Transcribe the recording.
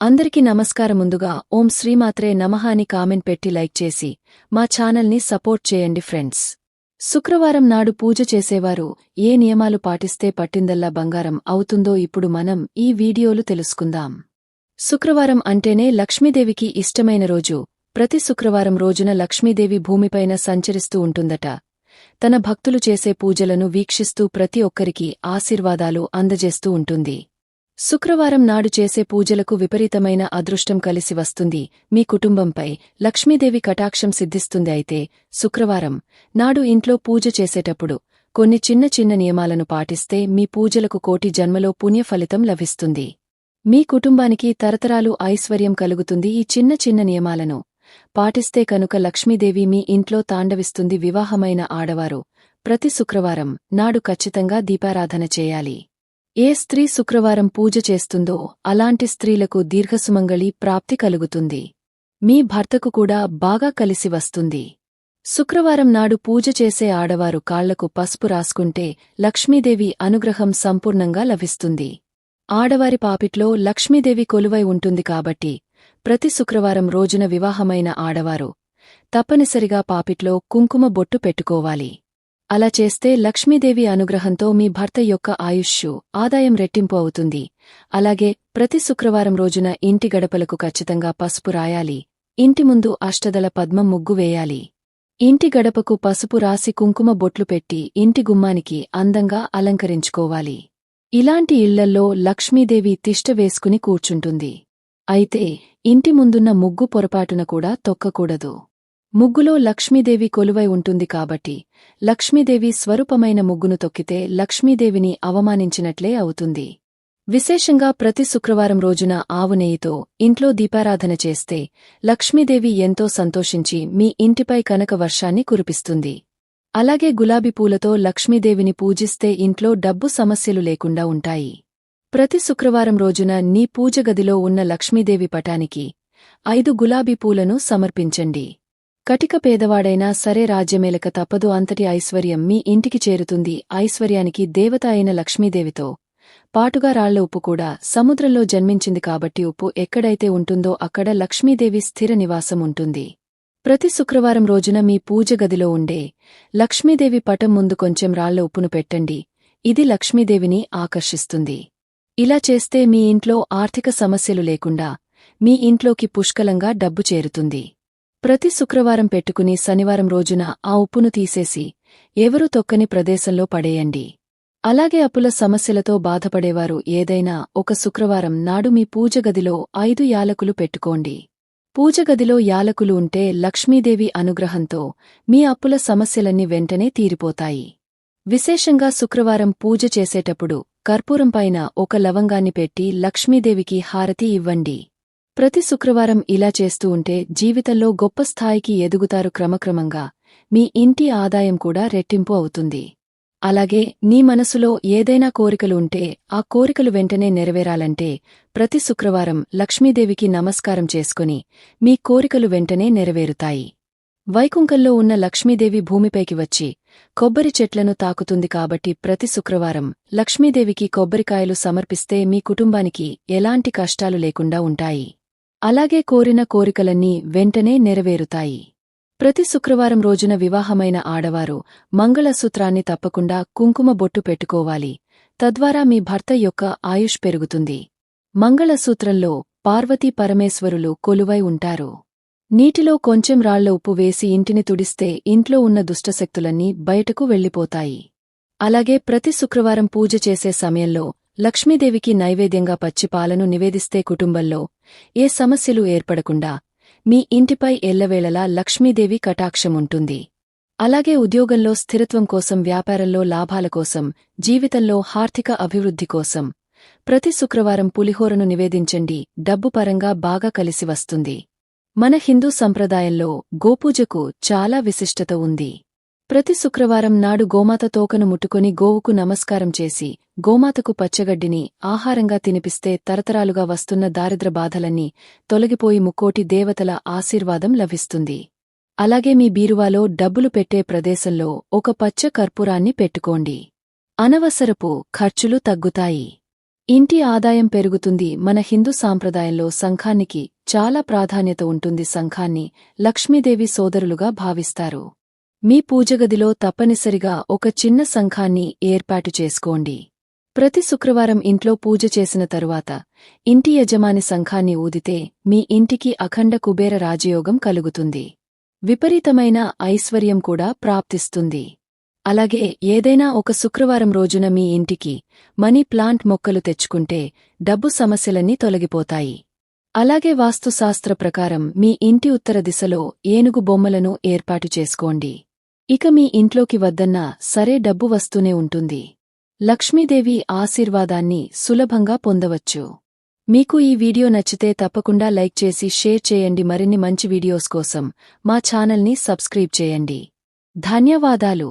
అందరికీ నమస్కారం ముందుగా ఓం శ్రీమాత్రే నమః అని కామెంట్ పెట్టి లైక్ చేసి మా ఛానల్ని సపోర్ట్ చేయండి ఫ్రెండ్స్. శుక్రవారం నాడు పూజ చేసేవారు ఏ నియమాలు పాటిస్తే పట్టిందల్లా బంగారం అవుతుందో ఇప్పుడు మనం ఈ వీడియోలు తెలుసుకుందాం. శుక్రవారం అంటేనే లక్ష్మీదేవికి ఇష్టమైన రోజు. ప్రతి శుక్రవారం రోజున లక్ష్మీదేవి భూమిపైన సంచరిస్తూ ఉంటుందట. తన భక్తులు చేసే పూజలను వీక్షిస్తూ ప్రతి ఒక్కరికి ఆశీర్వాదాలు అందజేస్తూ ఉంటుంది. శుక్రవారం నాడు చేసే పూజలకు విపరీతమైన అదృష్టం కలిసి వస్తుంది. మీ కుటుంబంపై లక్ష్మీదేవి కటాక్షం సిద్ధిస్తుంది అయితే శుక్రవారం నాడు ఇంట్లో పూజ చేసేటప్పుడు కొన్ని చిన్న చిన్న నియమాలను పాటిస్తే మీ పూజలకు కోటి జన్మలో పుణ్యఫలితం లభిస్తుంది. మీ కుటుంబానికి తరతరాలు ఐశ్వర్యం కలుగుతుంది. ఈ చిన్న చిన్న నియమాలను పాటిస్తే కనుక లక్ష్మీదేవి మీ ఇంట్లో తాండవిస్తుంది. వివాహమైన ఆడవారు ప్రతి శుక్రవారం నాడు ఖచ్చితంగా దీపారాధన చేయాలి. ఏ స్త్రీ శుక్రవారం పూజ చేస్తుందో అలాంటి స్త్రీలకు దీర్ఘసుమంగళి ప్రాప్తి కలుగుతుంది. మీ భర్తకు కూడా బాగా కలిసి వస్తుంది. శుక్రవారం నాడు పూజ చేసే ఆడవారు కాళ్ళకు పసుపు రాసుకుంటే లక్ష్మీదేవి అనుగ్రహం సంపూర్ణంగా లభిస్తుంది. ఆడవారి పాపిట్లో లక్ష్మీదేవి కొలువై ఉంటుంది కాబట్టి ప్రతి శుక్రవారం రోజున వివాహమైన ఆడవారు తప్పనిసరిగా పాపిట్లో కుంకుమ బొట్టు పెట్టుకోవాలి. అలా చేస్తే లక్ష్మీదేవి అనుగ్రహంతో మీ భర్త యొక్క ఆయుష్షు ఆదాయం రెట్టింపు అవుతుంది. అలాగే ప్రతి శుక్రవారం రోజున ఇంటి గడపలకు ఖచ్చితంగా పసుపు రాయాలి. ఇంటి ముందు అష్టదల పద్మం ముగ్గు వేయాలి. ఇంటి గడపకు పసుపు రాసి కుంకుమ బొట్లు పెట్టి ఇంటి గుమ్మానికి అందంగా అలంకరించుకోవాలి. ఇలాంటి ఇళ్ళల్లో లక్ష్మీదేవి తిష్ట వేసుకుని కూర్చుంటుంది. అయితే ఇంటి ముందున్న ముగ్గు పొరపాటున కూడా తొక్కకూడదు. ముగ్గులో లక్ష్మీదేవి కొలువై ఉంటుంది కాబట్టి లక్ష్మీదేవి స్వరూపమైన ముగ్గును తొక్కితే లక్ష్మీదేవిని అవమానించినట్లే అవుతుంది. విశేషంగా ప్రతి శుక్రవారం రోజున ఆవు నెయ్యితో ఇంట్లో దీపారాధన చేస్తే లక్ష్మీదేవి ఎంతో సంతోషించి మీ ఇంటిపై కనక వర్షాన్ని కురిపిస్తుంది. అలాగే గులాబీ పూలతో లక్ష్మీదేవిని పూజిస్తే ఇంట్లో డబ్బు సమస్యలు లేకుండా ఉంటాయి. ప్రతి శుక్రవారం రోజున నీ పూజగదిలో ఉన్న లక్ష్మీదేవి పటానికి ఐదు గులాబీ పూలను సమర్పించండి. కటిక పేదవాడైనా సరే రాజ్యమేలక తప్పదు. అంతటి ఐశ్వర్యం మీ ఇంటికి చేరుతుంది. ఐశ్వర్యానికి దేవత అయిన లక్ష్మీదేవితో పాటుగా రాళ్ళ ఉప్పు కూడా సముద్రంలో జన్మించింది కాబట్టి ఉప్పు ఎక్కడైతే ఉంటుందో అక్కడ లక్ష్మీదేవి స్థిర నివాసం ఉంటుంది. ప్రతి శుక్రవారం రోజున మీ పూజ గదిలో ఉండే లక్ష్మీదేవి పటం ముందు కొంచెం రాళ్ళ ఉప్పును పెట్టండి. ఇది లక్ష్మీదేవిని ఆకర్షిస్తుంది. ఇలా చేస్తే మీ ఇంట్లో ఆర్థిక సమస్యలు లేకుండా మీ ఇంట్లోకి పుష్కలంగా డబ్బు చేరుతుంది. ప్రతి శుక్రవారం పెట్టుకుని శనివారం రోజున ఆ ఉప్పును తీసేసి ఎవరూ తొక్కని ప్రదేశంలో పడేయండి. అలాగే అప్పుల సమస్యలతో బాధపడేవారు ఏదైనా ఒక శుక్రవారం నాడు మీ పూజగదిలో ఐదు యాలకులు పెట్టుకోండి. పూజగదిలో యాలకులు ఉంటే లక్ష్మీదేవి అనుగ్రహంతో మీ అప్పుల సమస్యలన్నీ వెంటనే తీరిపోతాయి. విశేషంగా శుక్రవారం పూజ చేసేటప్పుడు కర్పూరంపైన ఒక లవంగాన్ని పెట్టి లక్ష్మీదేవికి హారతి ఇవ్వండి. ప్రతి శుక్రవారం ఇలా చేస్తూ ఉంటే జీవితంలో గొప్ప స్థాయికి ఎదుగుతారు క్రమక్రమంగా. మీ ఇంటి ఆదాయం కూడా రెట్టింపు అవుతుంది. అలాగే నీ మనసులో ఏదైనా కోరికలు ఉంటే ఆ కోరికలు వెంటనే నెరవేరాలంటే ప్రతి శుక్రవారం లక్ష్మీదేవికి నమస్కారం చేసుకుని మీ కోరికలు వెంటనే నెరవేరుతాయి. వైకుంకంలో ఉన్న లక్ష్మీదేవి భూమిపైకి వచ్చి కొబ్బరి చెట్లను తాకుతుంది కాబట్టి ప్రతి శుక్రవారం లక్ష్మీదేవికి కొబ్బరికాయలు సమర్పిస్తే మీ కుటుంబానికి ఎలాంటి కష్టాలు లేకుండా ఉంటాయి. అలాగే కోరిన కోరికలన్నీ వెంటనే నెరవేరుతాయి. ప్రతి శుక్రవారం రోజున వివాహమైన ఆడవారు మంగళసూత్రాన్ని తప్పకుండా కుంకుమ బొట్టు పెట్టుకోవాలి. తద్వారా మీ భర్త యొక్క ఆయుష్ పెరుగుతుంది. మంగళసూత్రంలో పార్వతీ పరమేశ్వరులు కొలువై ఉంటారు. నీటిలో కొంచెం రాళ్ళ ఉప్పు వేసి ఇంటిని తుడిస్తే ఇంట్లో ఉన్న దుష్టశక్తులన్నీ బయటకు వెళ్ళిపోతాయి అలాగే ప్రతి శుక్రవారం పూజ చేసే సమయంలో లక్ష్మీదేవికి నైవేద్యంగా పచ్చిపాలను నివేదిస్తే కుటుంబంలో ఏ సమస్యలు ఏర్పడకుండా మీ ఇంటిపై ఎల్లవేళలా లక్ష్మీదేవి కటాక్షముంటుంది. అలాగే ఉద్యోగంలో స్థిరత్వం కోసం వ్యాపారంలో లాభాల కోసం జీవితంలో హార్థిక అభివృద్ధి కోసం ప్రతి శుక్రవారం పులిహోరను నివేదించండి. డబ్బు పరంగా బాగా కలిసి వస్తుంది. మన హిందూ సంప్రదాయంలో గోపూజకు చాలా విశిష్టత ఉంది. ప్రతి శుక్రవారం నాడు గోమాత తోకను ముట్టుకుని గోవుకు నమస్కారం చేసి గోమాతకు పచ్చగడ్డిని ఆహారంగా తినిపిస్తే తరతరాలుగా వస్తున్న దారిద్ర బాధలన్నీ తొలగిపోయి ముక్కోటి దేవతల ఆశీర్వాదం లభిస్తుంది. అలాగే మీ బీరువాలో డబ్బులు పెట్టే ప్రదేశంలో ఒక పచ్చ కర్పూరాన్ని పెట్టుకోండి. అనవసరపు ఖర్చులు తగ్గుతాయి. ఇంటి ఆదాయం పెరుగుతుంది. మన హిందూ సాంప్రదాయంలో సంఘానికి చాలా ప్రాధాన్యత ఉంటుంది. సంఘాన్ని లక్ష్మీదేవి సోదరులుగా భావిస్తారు. మీ పూజగదిలో తప్పనిసరిగా ఒక చిన్న సంఘాన్ని ఏర్పాటు చేసుకోండి. ప్రతి శుక్రవారం ఇంట్లో పూజ చేసిన తరువాత ఇంటి యజమాని సంఘాన్ని ఊదితే మీ ఇంటికి అఖండ కుబేర రాజయోగం కలుగుతుంది. విపరీతమైన ఐశ్వర్యం కూడా ప్రాప్తిస్తుంది. అలాగే ఏదైనా ఒక శుక్రవారం రోజున మీ ఇంటికి మనీ ప్లాంట్ మొక్కలు తెచ్చుకుంటే డబ్బు సమస్యలన్నీ తొలగిపోతాయి. అలాగే వాస్తుశాస్త్ర ప్రకారం మీ ఇంటి ఉత్తర దిశలో ఏనుగు బొమ్మలను ఏర్పాటు చేసుకోండి. ఇక మీ ఇంట్లోకి వద్దన్నా సరే డబ్బు వస్తూనే ఉంటుంది. లక్ష్మీదేవి ఆశీర్వాదాన్ని సులభంగా పొందవచ్చు. మీకు ఈ వీడియో నచ్చితే తప్పకుండా లైక్ చేసి షేర్ చేయండి. మరిన్ని మంచి వీడియోస్ కోసం మా ఛానల్ని సబ్స్క్రైబ్ చేయండి. ధన్యవాదాలు.